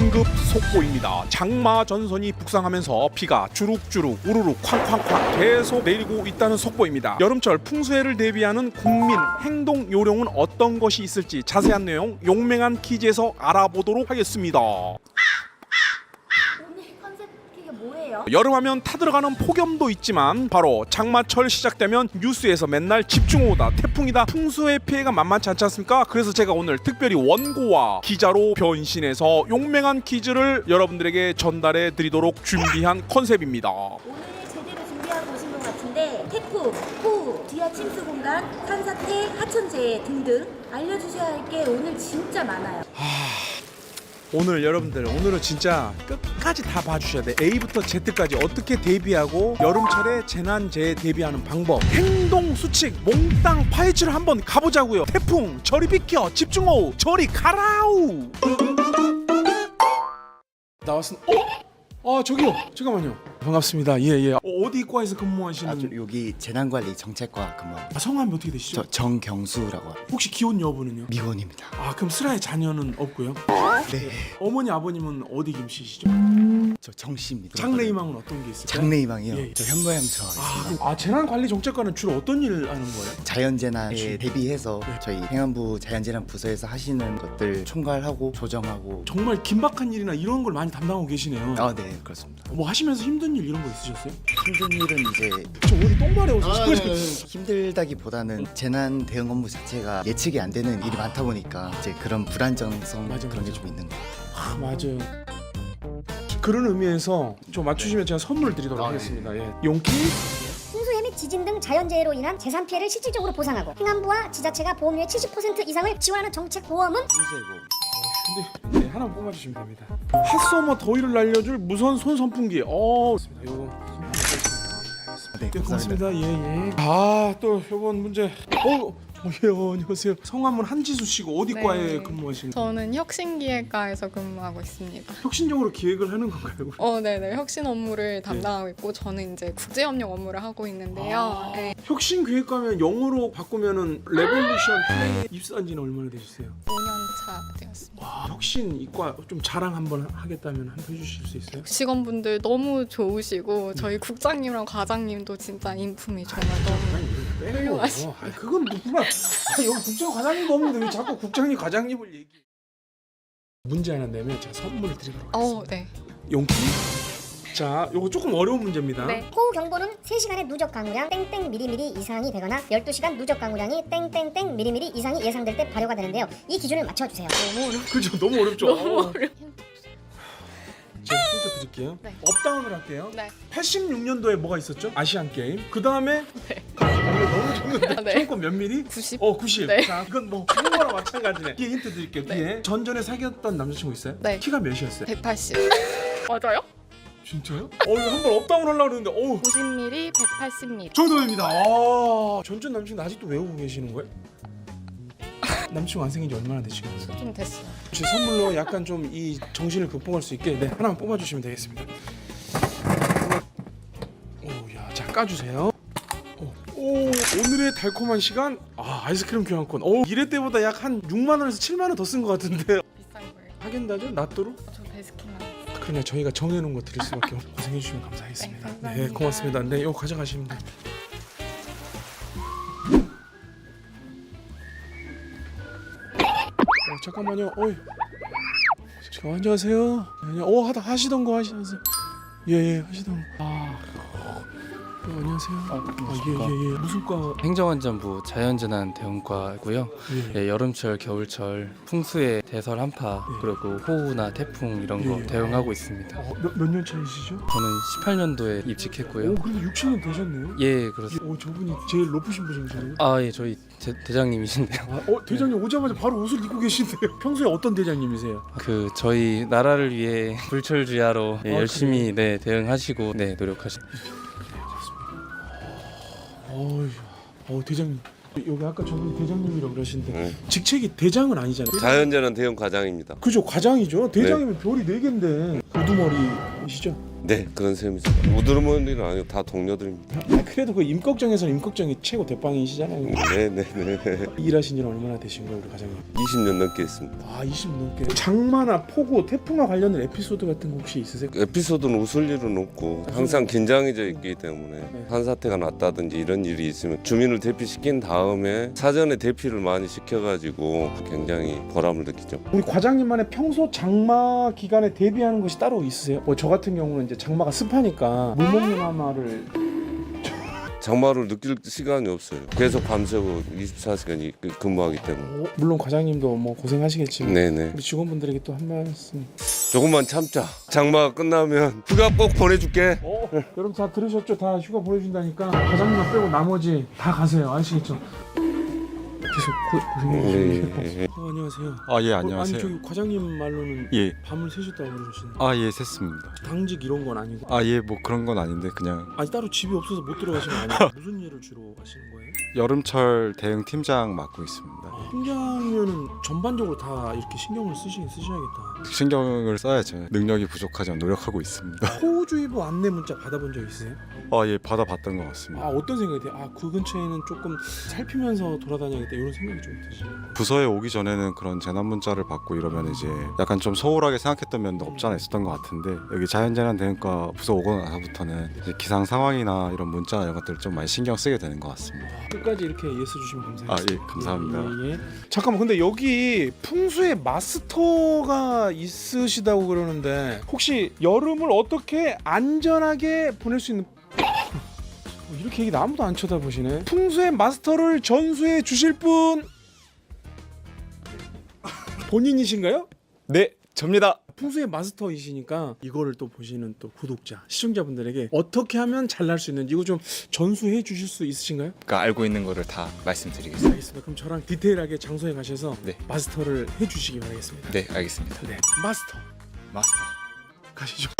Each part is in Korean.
긴급 속보입니다. 장마 전선이 북상하면서 비가 주룩주룩 우르르 쾅쾅쾅 계속 내리고 있다는 속보입니다. 여름철 풍수해를 대비하는 국민 행동 요령은 어떤 것이 있을지 자세한 내용 용맹한 퀴즈에서 알아보도록 하겠습니다. 뭐예요? 여름하면 타들어가는 폭염도 있지만 바로 장마철 시작되면 뉴스에서 맨날 집중호우다 태풍이다 풍수의 피해가 만만치 않지 않습니까? 그래서 제가 오늘 특별히 원고와 기자로 변신해서 용맹한 퀴즈를 여러분들에게 전달해 드리도록 준비한 컨셉입니다. 오늘 제대로 준비하고 오신 것 같은데 태풍, 호우, 지하 침수 공간, 산사태, 하천재해 등등 알려주셔야 할 게 오늘 진짜 많아요. 오늘 여러분들 오늘은 진짜 끝까지 다 봐주셔야 돼. A부터 Z까지 어떻게 대비하고 여름철에 재난재해 대비하는 방법. 행동 수칙 몽땅 파헤치를 한번 가보자고요. 태풍 저리 비켜 집중호우 저리 가라우! 나왔습니다 어? 아 저기요 잠깐만요 반갑습니다 예예 어 디 과에서 근무하시는 아, 저 여기 재난관리 정책과 근무합니다. 아, 성함이 어떻게 되시죠? 저 정경수라고 합니다. 혹시 기혼 여부는요? 미혼입니다. 아 그럼 슬아의 자녀는 없고요 네, 어머니 아버님은 어디 김씨시죠? 저 정씨입니다. 장래희망은 어떤 게 있을까요? 장래희망이요. 예, 예. 저 현모양처. 아, 아 재난관리 정책과는 주로 어떤 일을 하는 거예요? 자연재난에 대비해서 네. 저희 행안부 자연재난 부서에서 하시는 것들 총괄하고 조정하고. 정말 긴박한 일이나 이런 걸 많이 담당하고 계시네요. 아, 네, 그렇습니다. 뭐 하시면서 힘든 일 이런 거 있으셨어요? 힘든 일은 이제 저 어디 똥마려 오세요? 아, 네, 힘들다기보다는 재난 대응 업무 자체가 예측이 안 되는 일이 많다 보니까 이제 그런 불안정성 맞아, 그런. 게 좀 있는 거. 아, 맞아요. 그런 의미에서 좀 맞추시면 제가 선물을 드리도록 아, 하겠습니다. 예. 용기? 홍수해 및 지진 등 자연재해로 인한 재산 피해를 실질적으로 보상하고 행안부와 지자체가 보험료의 70% 이상을 지원하는 정책 보험은 평소에 근데 네, 하나 뽑아주시면 됩니다. 핫서머 더위를 날려줄 무선 손 선풍기. 어, 좋습니다. 요거. 네, 네, 감사합니다. 고맙습니다. 예, 예. 아, 또 요번 문제. 어, 어, 예, 어, 안녕하세요. 성함은 한지수 씨고 어디 네. 과에 근무하시는? 저는 혁신기획과에서 근무하고 있습니다. 혁신적으로 기획을 하는 건가요? 어, 네 네. 혁신 업무를 담당하고 있고 저는 이제 국제 협력 업무를 하고 있는데요. 아. 네, 혁신 기획과면 영어로 바꾸면은 레볼루션 플레이 입사한 지는 얼마나 되셨어요? 5년 차 되었습니다. 와, 혁신 이과 좀 자랑 한번 하겠다면 한번 해주실 수 있어요? 직원분들 너무 좋으시고 저희 국장님이랑 과장님도 진짜 인품이 정말 너무 아니 이거 빼고. 훌륭하시- 아, 그건 누구나. 아, 여기 국장 과장님도 없는데 왜 자꾸 국장님 과장님을 얘기? 문제 하나 내면 제가 선물을 드리도록 하겠습니다. 어, 네. 용기? 자, 요거 조금 어려운 문제입니다. 네. 호우 경보는 3시간의 누적 강우량 땡땡 미리미리 이상이 되거나 12시간 누적 강우량이 땡땡땡 미리미리 이상이 예상될 때 발효가 되는데요. 이 기준을 맞춰 주세요. 그죠? 너무 어렵죠. 너무 어. 어려. 제가 힌트 드릴게요. 네. 업다운을 할게요. 네. 86년도에 뭐가 있었죠? 아시안 게임. 그 다음에 네. 너무 좋은데. 네. 처음권 몇 미리? 90. 어, 90. 네. 자, 이건 뭐 그런 거랑 마찬가지네. 뒤에 힌트 드릴게요. 네. 뒤에 전전에 사귀었던 남자친구 있어요? 네. 키가 몇이었어요? 180. 맞아요? 진짜요? 어, 이거 한번 업다운 하려고 그러는데 어우. 90mm, 180mm. 정답입니다. 아, 전전 남친구 아직도 외우고 계시는 거예요? 남친구 안 생긴 지 얼마나 되시겠어요? 좀 됐어요. 제 선물로 약간 좀 이 정신을 극복할 수 있게 네 하나만 뽑아주시면 되겠습니다. 오야 자 까주세요. 오, 오 오늘의 달콤한 시간 아 아이스크림 교환권. 오 이래 때보다 약 한 6만 원에서 7만 원 더 쓴 것 같은데 비싼 거예요. 하겐다즈? 저 베스킨라빈스. 그냥 저희가 정해놓은 거 드릴 수밖에 없. 고생해 주시면 감사하겠습니다. 네, 네 감사합니다. 고맙습니다. 네 이거 가져가시면 돼요. 어, 잠깐만요. 어이. 저, 안녕하세요. 안녕. 어 하다 하시던 거 하시면서 예 예 하시던 거. 아 어, 안녕하세요. 아예 예 예, 무슨 과? 행정안전부 자연재난 대응과고요. 예. 예, 여름철, 겨울철 풍수의 대설 한파 예. 그리고 호우나 태풍 이런 거 예. 대응하고 있습니다. 어, 몇년 차이시죠? 저는 18년도에 입직했고요. 오 그래도 60년 되셨네요. 예, 그렇습니다. 오 저분이 제일 높으신 분이시네요. 아, 예, 저희 대, 대장님이신데요. 아, 어 대장님 오자마자 바로 옷을 입고 계신데요. 평소에 어떤 대장님이세요? 그 저희 나라를 위해 불철주야로 예, 아, 열심히 네, 대응하시고 네, 노력하시. 어휴, 어 대장님 여기 아까 저분 대장님이라고 그러시는데 네. 직책이 대장은 아니잖아요. 자연재난 대응 과장입니다. 그죠 과장이죠. 대장이면 별이 네 개인데 우두머리이시죠? 네 그런 셈이죠. 우드르몬이는 아니고 다 동료들입니다. 아, 그래도 그 임꺽정에서는 임꺽정이 최고 대빵이시잖아요. 네네네. 일하신 지는 얼마나 되신 거예요, 우리 과장님? 20년 넘게 했습니다. 아, 20 넘게. 장마나 폭우, 태풍과 관련된 에피소드 같은 거 혹시 있으세요? 에피소드는 웃을 일은 없고 항상 긴장해져 있기 때문에 산사태가 났다든지 이런 일이 있으면 주민을 대피시킨 다음에 사전에 대피를 많이 시켜가지고 굉장히 보람을 느끼죠. 우리 과장님만의 평소 장마 기간에 대비하는 것이 따로 있으세요? 뭐 저 같은 경우는 이제 장마가 습하니까 물 먹는 하마를 장마를 느낄 시간이 없어요. 계속 밤새고 24시간 근무하기 때문에. 어, 물론 과장님도 뭐 고생하시겠지만 네네. 우리 직원분들에게 또 한 말씀. 조금만 참자. 장마가 끝나면 휴가 꼭 보내줄게. 어, 여러분 다 들으셨죠? 다 휴가 보내준다니까 과장님만 빼고 나머지 다 가세요. 아시겠죠? 계속 고, 고생해 주시고. 예, 예. 어, 안녕하세요. 아예 어, 안녕하세요. 아니 저기 과장님 말로는 예. 밤을 새셨다고 그러시네. 아예 샜습니다. 당직 이런 건 아니고. 아 예 뭐 그런 건 아닌데 그냥 아니 따로 집이 없어서 못 들어가시는 거 아니에요? 무슨 일을 주로 하시는 거예요? 여름철 대응 팀장 맡고 있습니다. 팀장이면은 전반적으로 다 이렇게 신경을 쓰시긴 쓰셔야겠다. 신경을 써야죠. 능력이 부족하지만 노력하고 있습니다. 호우주의보 안내 문자 받아본 적 있으세요? 아 예 받아봤던 것 아 같습니다. 어떤 생각이 돼요? 아그 근처에는 조금 살피면서 돌아다녀야겠다 이런 생각이 좀 드시죠? 부서에 오기 전에는 그런 재난 문자를 받고 이러면 이제 약간 좀 소홀하게 생각했던 면도 없지 않아 있었던 것 같은데 여기 자연재난 대응과 부서 오고 나서부터는 이제 기상 상황이나 이런 문자 이런 것들을 좀 많이 신경 쓰게 되는 것 같습니다. 끝까지 이렇게 예스 주시면 감사해요. 아예 감사합니다. 예, 예. 잠깐만 근데 여기 풍수의 마스터가 있으시다고 그러는데 혹시 여름을 어떻게 안전하게 보낼 수 있는 어, 이렇게 얘기 아무도 안 쳐다보시네. 풍수의 마스터를 전수해 주실 분 본인이신가요? 네, 접니다. 풍수의 마스터이시니까 이거를 또 보시는 또 구독자, 시청자분들에게 어떻게 하면 잘날 수 있는지 이거 좀 전수해 주실 수 있으신가요? 그러니까 알고 있는 거를 다 말씀드리겠습니다. 알겠습니다. 그럼 저랑 디테일하게 장소에 가셔서 네. 마스터를 해 주시기 바라겠습니다. 네, 알겠습니다. 네, 마스터 마스터. 가시죠.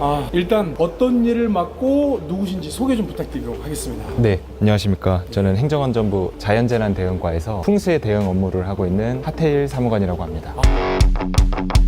아 일단 어떤 일을 맡고 누구신지 소개 좀 부탁드리도록 하겠습니다. 네, 안녕하십니까. 저는 행정안전부 자연재난대응과에서 풍수의 대응 업무를 하고 있는 하태일 사무관이라고 합니다. 하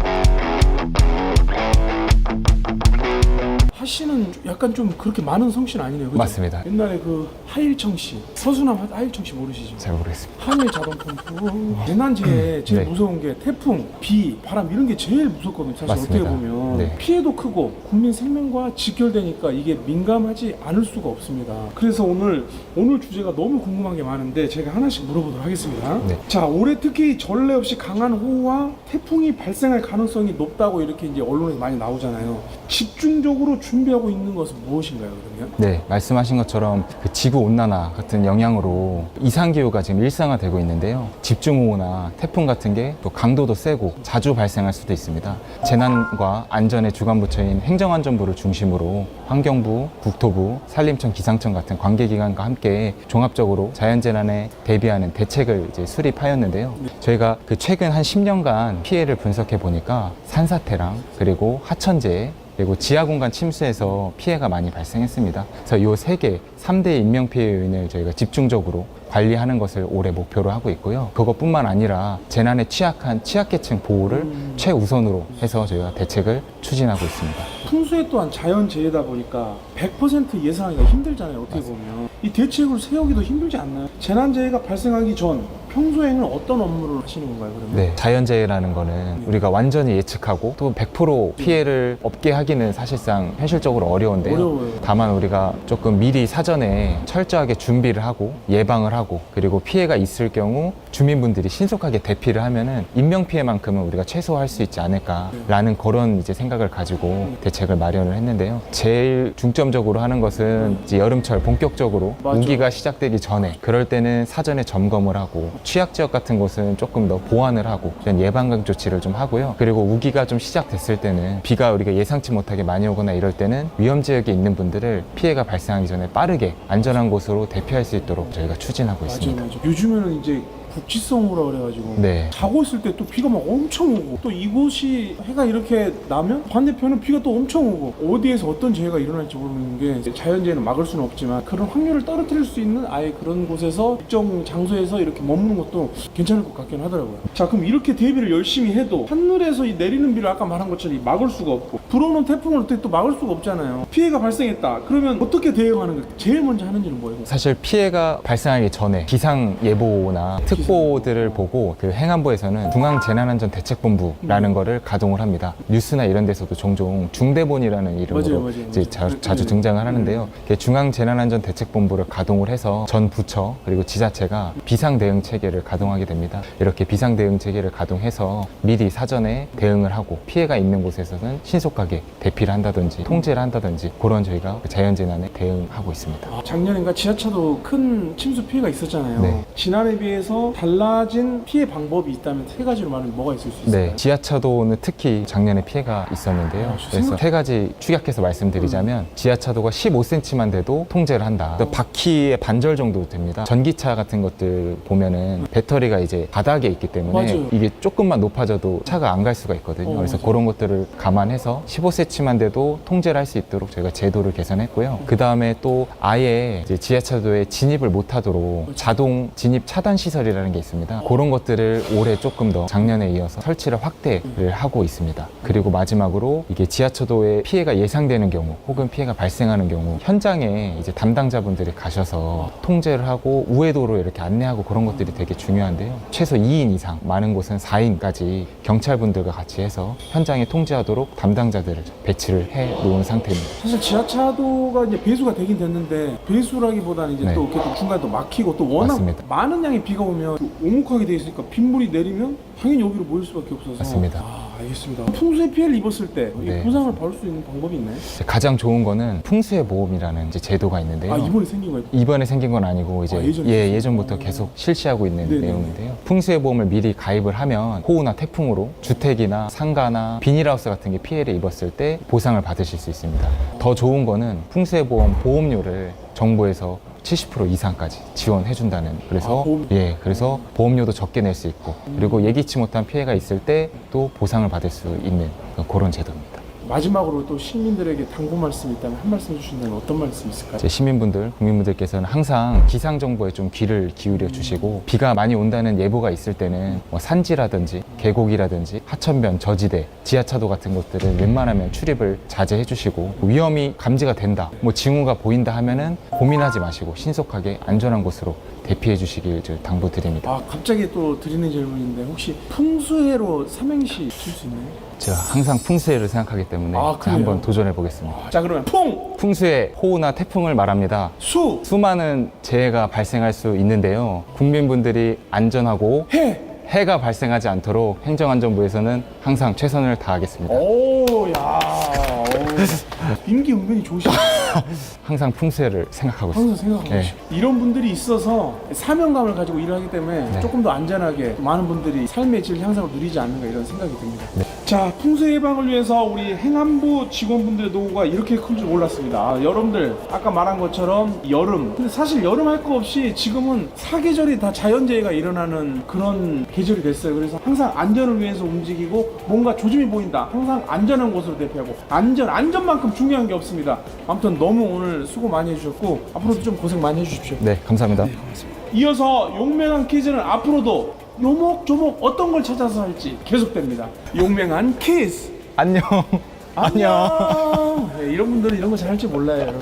씨는 약간 좀 그렇게 많은 성씨는 아니네요. 그죠? 맞습니다. 옛날에 그 하일청 씨, 서수남 하- 하일청 씨 모르시죠? 잘 모르겠습니다. 한일 자동 펌프 재난지에 제일 네. 무서운 게 태풍, 비, 바람 이런 게 제일 무섭거든요. 사실 맞습니다. 어떻게 보면 네. 피해도 크고 국민 생명과 직결되니까 이게 민감하지 않을 수가 없습니다. 그래서 오늘 오늘 주제가 너무 궁금한 게 많은데 제가 하나씩 물어보도록 하겠습니다. 네. 자 올해 특히 전례 없이 강한 호우와 태풍이 발생할 가능성이 높다고 이렇게 이제 언론에 많이 나오잖아요. 집중적으로 준비 하고 있는 것은 무엇인가요, 그러면? 네, 말씀하신 것처럼 그 지구 온난화 같은 영향으로 이상 기후가 지금 일상화되고 있는데요. 집중호우나 태풍 같은 게 또 강도도 세고 자주 발생할 수도 있습니다. 재난과 안전의 주관 부처인 행정안전부를 중심으로 환경부, 국토부, 산림청, 기상청 같은 관계기관과 함께 종합적으로 자연재난에 대비하는 대책을 이제 수립하였는데요. 저희가 그 최근 한 10년간 피해를 분석해 보니까 산사태랑 그리고 하천재해 그리고 지하 공간 침수에서 피해가 많이 발생했습니다. 그래서 이 세 개, 3대 인명 피해 요인을 저희가 집중적으로 관리하는 것을 올해 목표로 하고 있고요. 그것뿐만 아니라 재난에 취약한 취약계층 보호를 최우선으로 해서 저희가 대책을 추진하고 있습니다. 풍수에 또한 자연재해다 보니까 100% 예상하기가 힘들잖아요. 어떻게 보면 이 대책을 세우기도 힘들지 않나요? 재난재해가 발생하기 전 평소에는 어떤 업무를 하시는 건가요? 그러면? 네, 자연재해라는 거는 우리가 완전히 예측하고 또 100% 피해를 없게 하기는 사실상 현실적으로 어려운데요. 어려워요. 다만 우리가 조금 미리 사전에 철저하게 준비를 하고 예방을 하고 그리고 피해가 있을 경우 주민분들이 신속하게 대피를 하면은 인명 피해만큼은 우리가 최소화할 수 있지 않을까라는 그런 이제 생각을 가지고 대 책을 마련을 했는데요. 제일 중점적으로 하는 것은 이제 여름철 본격적으로 맞아. 우기가 시작되기 전에 그럴 때는 사전에 점검을 하고 취약 지역 같은 곳은 조금 더 보완을 하고 이런 예방강 조치를 좀 하고요. 그리고 우기가 좀 시작됐을 때는 비가 우리가 예상치 못하게 많이 오거나 이럴 때는 위험 지역에 있는 분들을 피해가 발생하기 전에 빠르게 안전한 곳으로 대피할 수 있도록 저희가 추진하고 있습니다. 맞아요. 요즘에는 이제 국지성으로 그래가지고 네. 자고 있을 때 또 비가 막 엄청 오고 또 이곳이 해가 이렇게 나면 반대편은 비가 또 엄청 오고 어디에서 어떤 재해가 일어날지 모르는 게 자연재해는 막을 수는 없지만 그런 확률을 떨어뜨릴 수 있는 아예 그런 곳에서 일정 장소에서 이렇게 머무는 것도 괜찮을 것 같긴 하더라고요. 자 그럼 이렇게 대비를 열심히 해도 하늘에서 이 내리는 비를 아까 말한 것처럼 막을 수가 없고 불어오는 태풍을 어떻게 또 막을 수가 없잖아요. 피해가 발생했다. 그러면 어떻게 대응하는 거 제일 먼저 하는 일은 뭐예요? 사실 피해가 발생하기 전에 기상 예보나 특 보들을 보고 그 행안부에서는 중앙재난안전대책본부라는 거를 가동을 합니다. 뉴스나 이런 데서도 종종 중대본이라는 이름으로 맞아요, 맞아요, 이제 맞아요. 자, 네, 자주 네. 등장을 하는데요. 중앙재난안전대책본부를 가동을 해서 전 부처 그리고 지자체가 비상 대응 체계를 가동하게 됩니다. 이렇게 비상 대응 체계를 가동해서 미리 사전에 대응을 하고 피해가 있는 곳에서는 신속하게 대피를 한다든지 통제를 한다든지 그런 저희가 자연재난에 대응하고 있습니다. 아, 작년인가 지하차도 큰 침수 피해가 있었잖아요. 네. 지난해 비해서 달라진 피해 방법이 있다면 세 가지로 말하면 뭐가 있을 수 있을까요? 네, 지하차도는 특히 작년에 피해가 있었는데요. 아, 그래서 생각- 세 가지 축약해서 말씀드리자면 지하차도가 15cm만 돼도 통제를 한다. 또 바퀴의 반절 정도 됩니다. 전기차 같은 것들 보면은 배터리가 이제 바닥에 있기 때문에 맞아요. 이게 조금만 높아져도 차가 안 갈 수가 있거든요. 어, 그래서 맞아요. 그런 것들을 감안해서 15cm만 돼도 통제를 할 수 있도록 저희가 제도를 개선했고요. 그 다음에 또 아예 이제 지하차도에 진입을 못하도록 자동 진입 차단 시설이라는 게 있습니다. 그런 것들을 올해 조금 더 작년에 이어서 설치를 확대를 하고 있습니다. 그리고 마지막으로 이게 지하차도에 피해가 예상되는 경우 혹은 피해가 발생하는 경우 현장에 이제 담당자분들이 가셔서 통제를 하고 우회도로 이렇게 안내하고 그런 것들이 되게 중요한데요. 최소 2인 이상, 많은 곳은 4인까지 경찰분들과 같이 해서 현장에 통제하도록 담당자들을 배치를 해 놓은 상태입니다. 사실 지하차도가 이제 배수가 되긴 됐는데 배수라기보다는 이제 네. 또 이렇게 또 중간에 또 막히고 또 워낙 맞습니다. 많은 양의 비가 오면 또 오목하게 돼 있으니까 빗물이 내리면 당연히 여기로 모일 수밖에 없어서 맞습니다. 아, 알겠습니다. 풍수의 피해를 입었을 때이 네. 보상을 받을 수 있는 방법이 있나요? 이제 가장 좋은 거는 풍수의 보험이라는 이제 제도가 있는데요. 아 이번에 생긴 거예요? 이번에 생긴 건 아니고 이제 아, 예전에 예? 예전부터 어. 계속 실시하고 있는 네네. 내용인데요. 풍수의 보험을 미리 가입을 하면 호우나 태풍으로 주택이나 상가나 비닐하우스 같은 게 피해를 입었을 때 보상을 받으실 수 있습니다. 더 좋은 거는 풍수의 보험 보험료를 정부에서 70% 이상까지 지원해 준다는 그래서 아, 보험- 예 그래서 보험료도 적게 낼 수 있고 그리고 예기치 못한 피해가 있을 때 또 보상을 받을 수 있는 그런 제도입니다. 마지막으로 또 시민들에게 당부 말씀이 있다면 한 말씀 해주신다면 어떤 말씀 있을까요? 시민분들, 국민분들께서는 항상 기상 정보에 좀 귀를 기울여 주시고 비가 많이 온다는 예보가 있을 때는 뭐 산지라든지 계곡이라든지 하천변, 저지대, 지하차도 같은 것들은 웬만하면 출입을 자제해 주시고 위험이 감지가 된다, 뭐 징후가 보인다 하면은 고민하지 마시고 신속하게 안전한 곳으로 대피해 주시길 저 당부드립니다. 아 갑자기 또 드리는 질문인데 혹시 풍수해로 삼행시 칠 수 있나요? 제가 항상 풍수해를 생각하기 때문에 아, 그래요? 한번 도전해 보겠습니다. 자 그러면 풍! 풍수의 호우나 태풍을 말합니다. 수! 수많은 재해가 발생할 수 있는데요. 국민분들이 안전하고 해! 해가 발생하지 않도록 행정안전부에서는 항상 최선을 다하겠습니다. 오, 야, 오. 임기 은근히 좋으시네. 항상 풍수해를 생각하고 항상 있습니다. 생각하고 네. 계시 이런 분들이 있어서 사명감을 가지고 일을 하기 때문에 네. 조금 더 안전하게 많은 분들이 삶의 질 향상을 누리지 않는가 이런 생각이 듭니다. 네. 자, 풍수 예방을 위해서 우리 행안부 직원분들의 노고가 이렇게 클 줄 몰랐습니다. 아, 여러분들 아까 말한 것처럼 여름. 근데 사실 여름 할 거 없이 지금은 사계절이 다 자연재해가 일어나는 그런 계절이 됐어요. 그래서 항상 안전을 위해서 움직이고 뭔가 조짐이 보인다. 항상 안전한 곳으로 대피하고 안전, 안전만큼 중요한 게 없습니다. 아무튼 너무 오늘 수고 많이 해주셨고 앞으로도 좀 고생 많이 해주십시오. 네, 감사합니다. 이어서 용맹한 퀴즈는 앞으로도 요목조목 어떤 걸 찾아서 할지 계속됩니다. 용맹한 퀴즈. 안녕. 안녕. 네, 이런 분들은 이런 거 잘할줄 몰라요, 여러분.